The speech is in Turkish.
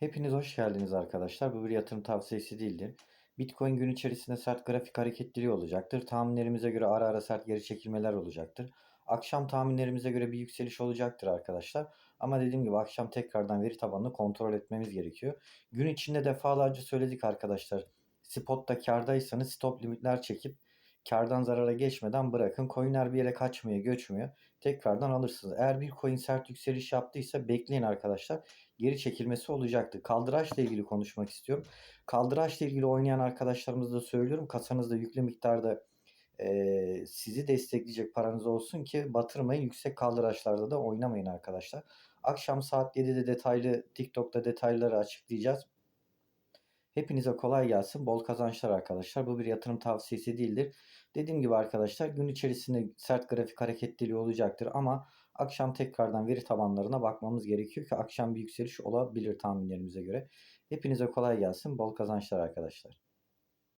Hepiniz hoş geldiniz arkadaşlar. Bu bir yatırım tavsiyesi değildir. Bitcoin gün içerisinde sert grafik hareketliliği olacaktır. Tahminlerimize göre ara ara sert geri çekilmeler olacaktır. Akşam tahminlerimize göre bir yükseliş olacaktır arkadaşlar. Ama dediğim gibi akşam tekrardan veri tabanını kontrol etmemiz gerekiyor. Gün içinde defalarca söyledik arkadaşlar. Spotta kardaysanız stop limitler çekip kardan zarara geçmeden bırakın. Coinler bir yere kaçmıyor, göçmüyor. Tekrardan alırsınız. Eğer bir coin sert yükseliş yaptıysa bekleyin arkadaşlar geri çekilmesi olacaktı. Kaldıraçla ilgili konuşmak istiyorum. Kaldıraçla ilgili oynayan arkadaşlarımıza da söylüyorum. Kasanızda yüklü miktarda e, sizi destekleyecek paranız olsun ki batırmayın. Yüksek kaldıraçlarda da oynamayın arkadaşlar. Akşam saat 7'de detaylı TikTok'ta detayları açıklayacağız. Hepinize kolay gelsin. Bol kazançlar arkadaşlar. Bu bir yatırım tavsiyesi değildir. Dediğim gibi arkadaşlar gün içerisinde sert grafik hareketliliği olacaktır ama akşam tekrardan veri tabanlarına bakmamız gerekiyor ki akşam bir yükseliş olabilir tahminlerimize göre. Hepinize kolay gelsin. Bol kazançlar arkadaşlar.